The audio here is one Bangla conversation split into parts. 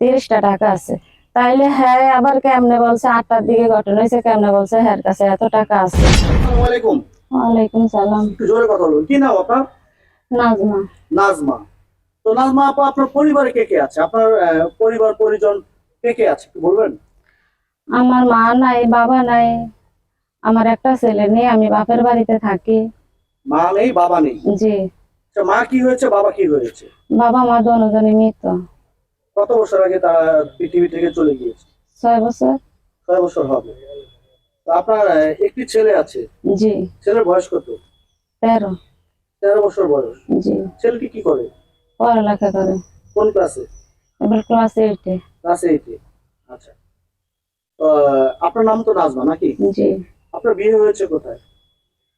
তিরিশটা টাকা আছে। তাইলে হ্যাঁ আবার কেমনে বলছে? আটটার দিকে ঘটনা হয়েছে কেমনে বলছে? হ্যার কাছে এত টাকা আছে। ওয়ালাইকুম সালাম। জোরে কথা বলুন। কি নাম আপনার? নাজমা। নাজমা। তো নাজমা আপা আপনার পরিবারে কে কে আছে? আপনার পরিবার পরিজন কে কে আছে? বলবেন? আমার মা নাই বাবা নাই। আমার একটা ছেলে নেই আমি বাপের বাড়িতে থাকি। মা নেই বাবা নেই? জি। আচ্ছা, মা কি হয়েছে বাবা কি হয়েছে? বাবা মা দুজনে মৃত। কত বছর আগে তারা পৃথিবী থেকে চলে গিয়েছে? ছয় বছর। ছয় বছর হবে। আপনার একটি ছেলে আছে। জি। ছেলের বয়স কত? তেরো। তেরো বছর বয়স। জি। ছেলেটি কি করে? পড়ালেখা করে। কোন ক্লাসে? এবার ক্লাস এইটে ক্লাস এইটে আচ্ছা। আপনার নাম তো নাজমা নাকি? জি। আপনার বিয়ে হয়েছে কোথায়?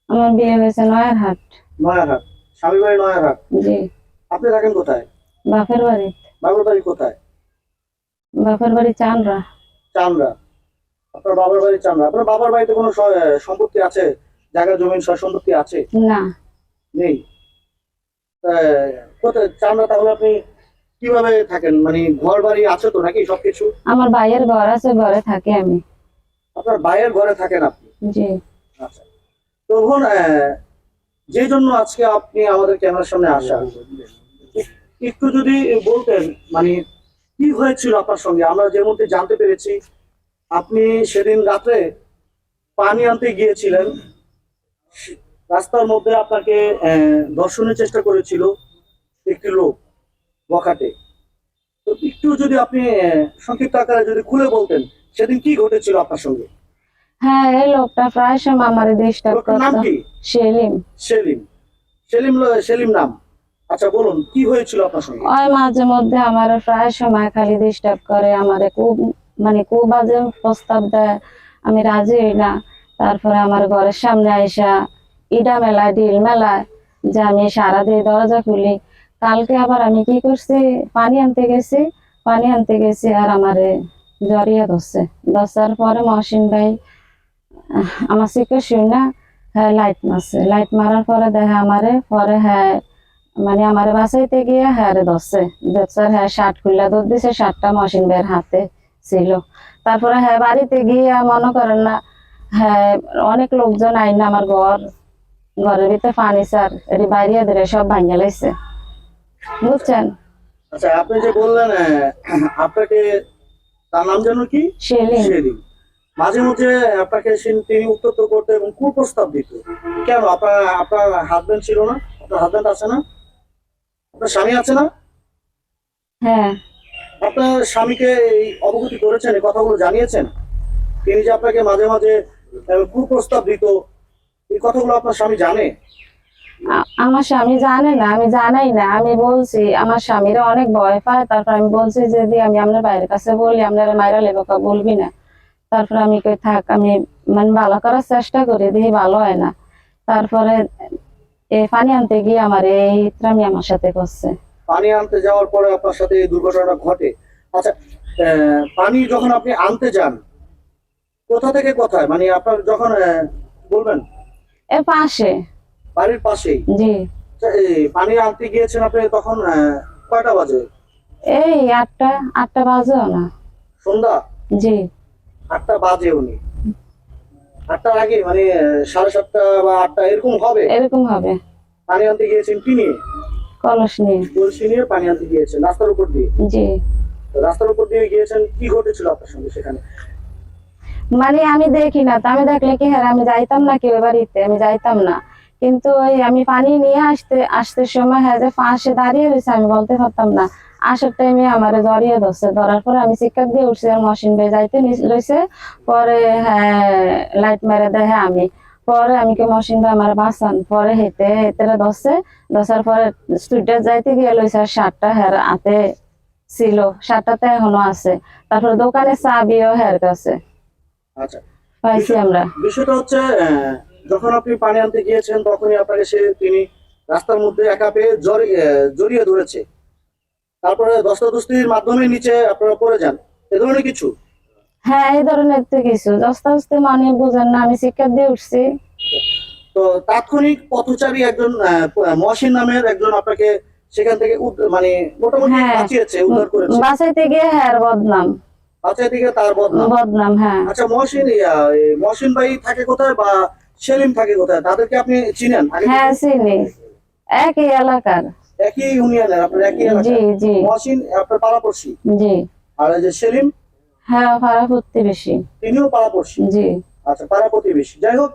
আমার বিয়ে হয়েছে নয়ারহাট। নয়ারহাট। স্বামী বাড়ি নয়ারহাট। জি। আপনি থাকেন কোথায়? বাপের বাড়ি। বাবার বাড়ি কোথায়? বাপের বাড়ি চানরা চামড়া। আপনার বাবার বাড়ি চামড়া। আপনার বাবার বাড়িতে কোনো সম্পত্তি আছে? জায়গা জমিন সয় সম্পত্তি আছে? না। নেই? কোথায়? চামড়া তাহলে আপনি কীভাবে থাকেন? মানে ঘর বাড়ি আছে তো নাকি সবকিছু? আমার ভাইয়ের ঘর আছে ঘরে থাকি আমি। আপনার ভাইয়ের ঘরে থাকেন আপনি? জি। আচ্ছা। তো বোন আহ, যে জন্য আজকে আপনি আমাদের ক্যামেরার সামনে আসা। একটু যদি বলতেন মানে কি হয়েছিল আপনার সঙ্গে? আমরা যে মধ্যে জানতে পেরেছি আপনি সেদিন রাত্রে পানি আনতে গিয়েছিলেন। রাস্তার মধ্যে আপনাকে ধর্ষণের চেষ্টা করেছিল একটি লোক বখাটে। তো একটু যদি আপনি সংক্ষিপ্ত আকারে যদি খুলে বলতেন সেদিন কি ঘটেছিল আপনার সঙ্গে? হ্যাঁ এই লোকটা প্রায় সময় আমার লোকটার নাম কি? সেলিম। সেলিম। সেলিম সেলিম নাম? আচ্ছা বলুন, কি হয়েছিল আপনার সঙ্গে? ওই মাঝে মধ্যে আমার প্রায় সময় খালি ডিস্টার্ব করে, আমারে খুব মানে খুব বাজে প্রস্তাব দেয়। আমি রাজি হই না। তারপরে আমার ঘরের সামনে আইসা ইডা মেলায় ডিল মেলায় যে আমি সারা দিয়ে দরজা খুলি। কালকে আবার আমি কি করছি? পানি আনতে গেছি, পানি আনতে গেছি আর আমারে জড়িয়ে ধরছে। ধরছার পরে মহসিন ভাই আমার শিখে শুই না হ্যাঁ লাইট মারছে। লাইট মারার পরে দেখে আমারে, পরে হ্যাঁ মানে আমার বাসাইতে গিয়ে হ্যাঁ ধরছে দেখছে হ্যাঁ শার্ট খুললা দুধ দিছে শার্টটা মশিন বের হাতে ছিল। তারপরে হ্যাঁ বাড়িতে গিয়ে মনে করেন না হ্যাঁ অনেক লোকজন আইন আমার ঘর ঘরের ভিতরে ফার্নিচার এটি বাইরে ধরে সব ভাঙে লাইছে। বুঝছেন? আচ্ছা আপনি যে বললেন আপনাকে তার নাম যেন কি? সেলিম। মাঝে মধ্যে আপনাকে তিনি উত্তপ্ত করতে এবং কুপ্রস্তাব দিত। কেন? আপনার আপনার হাজবেন্ড ছিল না? আপনার হাজবেন্ড আছে না? আপনার স্বামী আছে না? হ্যাঁ। আপনার স্বামীকে এই অবগতি করেছেন এই কথাগুলো জানিয়েছেন? তিনি যে আপনাকে মাঝে মাঝে কুপ্রস্তাব দিত এই কথাগুলো আপনার স্বামী জানে? আমার স্বামী জানে না আমি জানাই না আমি বলছি আমার স্বামীরা অনেক ভয় পায় তারপর আমি বলছি যদি আমি আপনার বাইরের কাছে বলি আপনারা মায়েরা লেবকা বলবি না। তারপর আমি কই থাক আমি মানে ভালো করার চেষ্টা করি দেখি ভালো হয় না। তারপরে এ পানি আনতে গিয়ে আমার এই ইত্রামি আমার সাথে করছে। পানি আনতে যাওয়ার পরে আপনার সাথে এই দুর্ঘটনাটা ঘটে। আচ্ছা পানি যখন আপনি আনতে যান কোথা থেকে কোথায়? মানে আপনার যখন বলবেন? এ পাশে। বাড়ির পাশেই? জি। আচ্ছা, পানি আনতে গিয়েছেন আপনি তখন কয়টা বাজে? এই আটটা আটটা বাজেও না। সন্ধ্যা? জি। আটটা বাজে উনি। আটটার আগে মানে সাড়ে সাতটা বা আটটা এরকম হবে? এরকম হবে। পানি আনতে গিয়েছেন কি নিয়ে কলস নিয়ে। কলসি নিয়ে পানি আনতে গিয়েছেন রাস্তার উপর দিয়ে? জি। রাস্তার উপর দিয়ে গিয়েছেন কি ঘটেছিল আপনার সঙ্গে সেখানে? মানে আমি দেখি না তো আমি দেখলে কি হ্যাঁ আমি যাইতাম না কেউ বাড়িতে আমি যাইতাম না। কিন্তু ওই আমি পানি নিয়ে আসতে আসতে সময় হ্যাঁ যে পাশে দাঁড়িয়ে রয়েছে আমি বলতে পারতাম না। আসার টাইমে আমার জড়িয়ে ধরছে। ধরার পরে আমি চিৎকার দিয়ে উঠছি আর মশিন বে যাইতে লইছে। পরে হ্যাঁ লাইট মেরে দেখে আমি। পরে আমি কি মশিন ভাই আমার বাঁচান? পরে হেতে হেতে ধরছে। ধসার পরে স্টুডিও যাইতে গিয়ে লইছে আর শার্টটা হ্যাঁ হাতে ছিল। শার্টটাতে এখনও আছে। তারপরে দোকানে চাবিও হ্যার কাছে। আচ্ছা। পাইছি আমরা। বিষয়টা হচ্ছে যখন আপনি পানি আনতে গিয়েছেন তখনই আপনাকে সে তিনি রাস্তার মধ্যে একা পেয়ে জড়িয়ে ধরেছে। তারপরে দস্তাদস্তির মাধ্যমে নিচে আপনারা পড়ে যান। এ ধরনের কিছু? হ্যাঁ এই ধরনের তো কিছু। আস্তে মানে বুঝেন না আমি শিক্ষা দিয়ে উঠছি। তো তাৎক্ষণিক পথচারী একজন মহসিন নামের একজন আপনাকে সেখান থেকে মানে মোটামুটি হ্যাঁ। বাঁচিয়েছে উদ্ধার করেছে। বাঁচাইতে গিয়ে হ্যার বদনাম। বাঁচাই থেকে তার বদনাম। বদনাম হ্যাঁ। আচ্ছা মহসিন মহসিন ভাই থাকে কোথায় বা সেলিম থাকে কোথায়? তাদেরকে আপনি চিনেন? হ্যাঁ? চিনি। একই এলাকার। একই ইউনিয়নের আপনার একই জি জি। মহসিন আপনার পাড়াপড়শি? জি। আর এই যে সেলিম? হ্যাঁ পাড়া প্রতিবেশী। তিনিও পাড়াপড়শি? জি। আচ্ছা পাড়া প্রতিবেশী। যাই হোক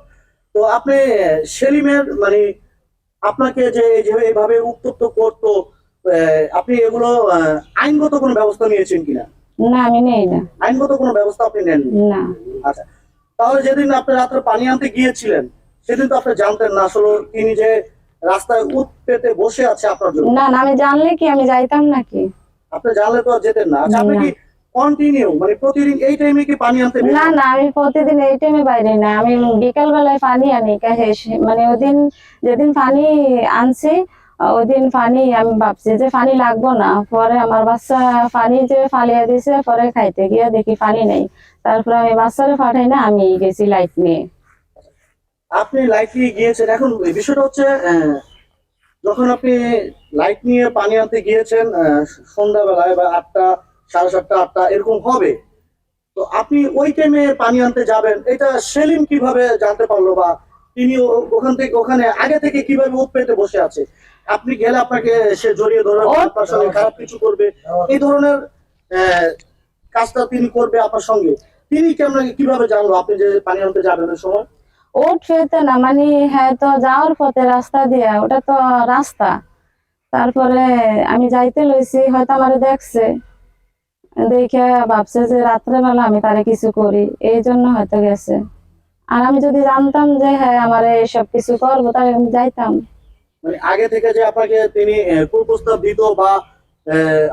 তো আপনি সেলিমের মানে আপনাকে যে এই যে এইভাবে উত্তপ্ত করতো আপনি এগুলো আইনগত কোনো ব্যবস্থা নিয়েছেন কিনা? না আমি নেই না। আইনগত কোনো ব্যবস্থা আপনি নেন না। আচ্ছা তাহলে যেদিন আপনি রাত্রে পানি আনতে গিয়েছিলেন সেদিন তো আপনি জানতেন না আসলে তিনি যে রাস্তায় উত পেতে বসে আছে আপনার জন্য। না না আমি জানলে কি? আমি যাইতাম নাকি? আপনি জানলে তো যেতেন না। আচ্ছা আপনি। কি কন্টিনিউ মানে প্রতিদিন এই টাইমে কি পানি আনতে না না আমি প্রতিদিন এই টাইমে বাইরে না। আমি বিকাল বেলায় পানি আনি মানে ওদিন যেদিন পানি আনছি ওই দিন পানি আমি ভাবছি যে পানি লাগবো না। পরে আমার বাচ্চা পানি যে ফালিয়ে দিছে পরে খাইতে গিয়ে দেখি পানি নেই। তারপরে আমি বাচ্চারে পাঠাই না আমি গেছি লাইট নিয়ে। আপনি লাইট নিয়ে গিয়েছেন। এখন বিষয়টা হচ্ছে আহ, যখন আপনি লাইট নিয়ে পানি আনতে গিয়েছেন আহ, সন্ধ্যাবেলায় বা আটটা সাড়ে সাতটা আটটা এরকম হবে। তো আপনি ওই টাইমে পানি আনতে যাবেন। এটা সেলিম কীভাবে জানতে পারল বা তিনি ওখান থেকে ওখানে আগে থেকে কীভাবে উৎ পেতে বসে আছে? আপনি গেলে আপনাকে সে জড়িয়ে ও- আপনার সঙ্গে খারাপ কিছু করবে। এই ধরনের আহ, কাজটা তিনি করবে আপনার সঙ্গে। তিনি কেমন কীভাবে জানলো আপনি যে পানি আনতে যাবেন ওই সময়? ওট ফেতে না মানে হ্যাঁ তো যাওয়ার পথে রাস্তা দিয়া ওটা তো রাস্তা। তারপরে আমি যাইতে লইছি হয়তো আমার দেখছে। দেখে ভাবছে যে রাত্রেবেলা আমি তারে কিছু করি এই জন্য হয়তো গেছে। আর আমি যদি জানতাম যে হ্যাঁ আমার এইসব কিছু করব তাহলে আমি যাইতাম। মানে আগে থেকে যে আপনাকে তিনি আহ, কুপ্রস্তাব দিত বা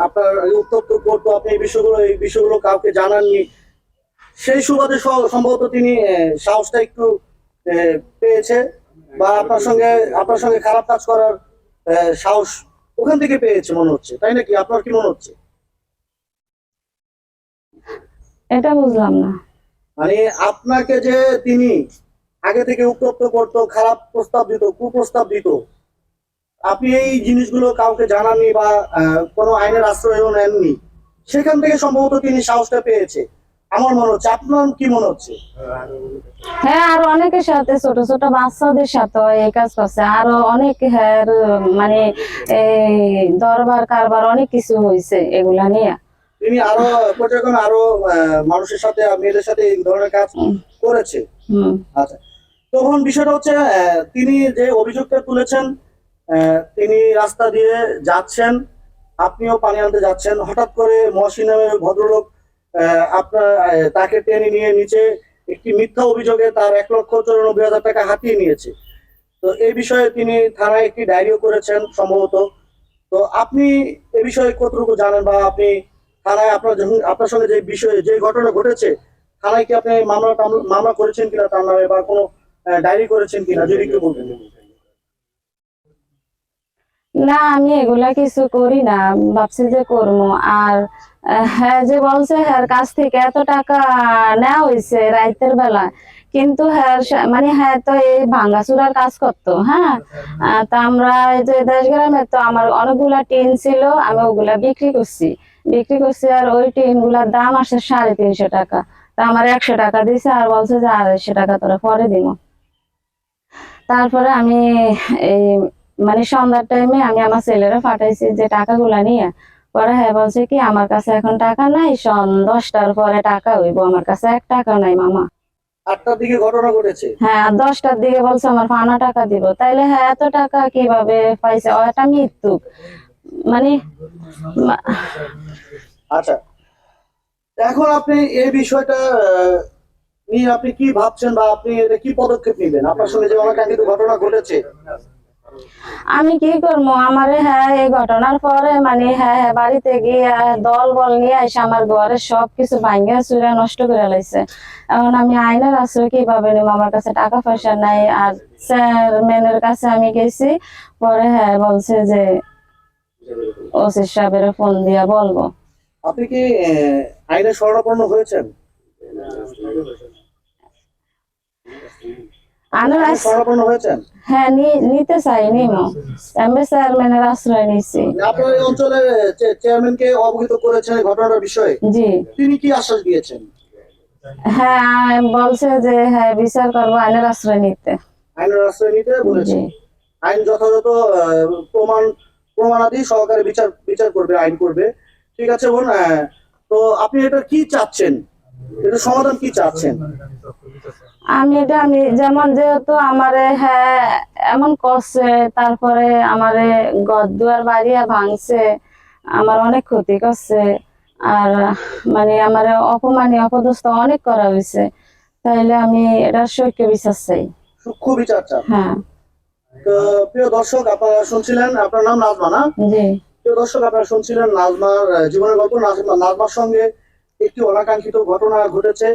আপনার উত্তপ্ত করতো আপনি এই বিষয়গুলো এই বিষয়গুলো কাউকে জানাননি সেই সুবাদে সম্ভবত তিনি সাহসটা একটু পেয়েছে বা আপনার সঙ্গে আপনার সঙ্গে খারাপ কাজ করার সাহস ওখান থেকে পেয়েছে মনে হচ্ছে তাই নাকি? আপনার কি মনে হচ্ছে? এটা বুঝলাম না। মানে আপনাকে যে তিনি আগে থেকে উত্তপ্ত করতো খারাপ প্রস্তাব দিত কুপ্রস্তাব দিত আপনি এই জিনিসগুলো কাউকে জানাননি বা কোনো আইনের আশ্রয়ও নেননি সেখান থেকে সম্ভবত তিনি সাহসটা পেয়েছে। আমার মনে হচ্ছে আপনার কি মনে হচ্ছে? হ্যাঁ আরও অনেকের সাথে ছোট ছোট বাচ্চাদের সাথে এই কাজ করছে। আরও অনেক হ্যাঁ মানে দরবার কারবার অনেক কিছু হয়েছে এগুলা নিয়ে। তিনি আরও পর্যটন আরও মানুষের সাথে মেয়েদের সাথে এই ধরনের কাজ। করেছে। আচ্ছা তখন বিষয়টা হচ্ছে তিনি যে অভিযোগটা তুলেছেন তিনি রাস্তা দিয়ে যাচ্ছেন আপনিও পানি আনতে যাচ্ছেন হঠাৎ করে মহসিন নামের ভদ্রলোক আপনার তাকে টেনে নিয়ে নিচে একটি মিথ্যা অভিযোগে তার এক লক্ষ চৌরানব্বই হাজার টাকা হাতিয়ে নিয়েছে। তো এই বিষয়ে তিনি থানায় একটি ডায়েরিও করেছেন সম্ভবত। তো আপনি এ বিষয়ে কতটুকু জানেন বা আপনি থানায় আপনার আপনার সঙ্গে যে বিষয়ে, যে ঘটনা ঘটেছে, থানায় কি আপনি মামলা মামলা করেছেন কিনা তার নামে বা কোনো ডায়েরি করেছেন কিনা, যদি একটু বলতেন। না, আমি এগুলা কিছু করি না, ভাবছি যে করব। আর হ্যাঁ যে বলছে হ্যাঁ কাছ থেকে এত টাকা নেওয়া হয়েছে রাইতের বেলা। কিন্তু হ্যাঁ মানে হ্যাঁ তো এই ভাঙ্গাচুরার কাজ করতো হ্যাঁ? তা আমরা যে দেশ গ্রামে তো আমার অনেকগুলা টিন ছিল, আমি ওগুলা বিক্রি করছি। বিক্রি করছি আর ওই টিনগুলার দাম আসে সাড়ে তিনশো টাকা। তা আমার একশো টাকা দিছে আর বলছে যে আড়াইশো টাকা তোরা পরে দিব। তারপরে আমি এই মানে সন্ধ্যার টাইমে আমি আমার ছেলেরা পাঠাইছি যে টাকাগুলা নিয়ে। পরে হ্যাঁ বলছে কি আমার কাছে এখন টাকা নাই সন দশটার পরে টাকা হইব আমার কাছে এক টাকা নাই মামা। আটটার দিকে ঘটনা ঘটেছে? হ্যাঁ আর দশটার দিকে বলছে আমার পানা টাকা দিব। তাইলে হ্যাঁ এত টাকা কীভাবে পাইছে? ও একটা মৃত্যু মানে আচ্ছা। এখন আপনি এই বিষয়টা নিয়ে আপনি কি ভাবছেন বা আপনি এটা কি পদক্ষেপ নেবেন? আপনার সঙ্গে যে অনাকাঙ্ক্ষিত ঘটনা ঘটেছে। আমি কি করব? আমার হ্যাঁ এই ঘটনার পরে মানে হ্যাঁ হ্যাঁ বাড়িতে গিয়ে দল বল নিয়ে এসে আমার ঘরের সব কিছু ভাঙ্গা চুরে নষ্ট করে লাইছে। এখন আমি আইনের আশ্রয় কীভাবে নেব? আমার কাছে টাকা পয়সা নাই আর স্যার চেয়ারম্যানের কাছে আমি গেছি। পরে হ্যাঁ বলছে যে ওসি সাহেবের ফোন দিয়া বলব। আপনি কি আহ, আইনে শরণাপন্ন হয়েছেন? আনার আস- শরণাপন্ন হয়েছেন? হ্যাঁ নিতে চাই নিমো। আমি চেয়ারম্যানের আশ্রয় নিছি আপনার অঞ্চলের চেয়ারম্যানকে অবহিত করেছেন ঘটনার বিষয়ে? জি। তিনি কি আশ্বাস দিয়েছেন? হ্যাঁ বলছে যে হ্যাঁ বিচার করব আইনের আশ্রয় নিতে। আইনের আশ্রয় নিতে বলেছেন আইন যথাযথ প্রমাণ প্রমাণাদি সহকারে বিচার বিচার করবে আইন করবে। ঠিক আছে বোন তো আপনি এটা কি চাচ্ছেন? এটা সমাধান কি চাচ্ছেন? আমি এটা আমি যেমন যেহেতু আমারে হ্যাঁ এমন করছে তারপরে আমারে ঘর দুয়ার বাড়িয়া ভাঙছে আমার অনেক ক্ষতি করছে আর মানে আমার অপমানি অপদস্থ অনেক করা হয়েছে তাইলে আমি এটা সৈক্য বিচার চাই। সূক্ষ্ম বিচার চান হ্যাঁ। তো প্রিয় দর্শক আপনারা শুনছিলেন আপনার নাম নাজমা না? জি। প্রিয় দর্শক আপনারা শুনছিলেন নাজমার জীবনের গল্প নাজমা নাজমার সঙ্গে একটি অনাকাঙ্ক্ষিত ঘটনা ঘটেছে।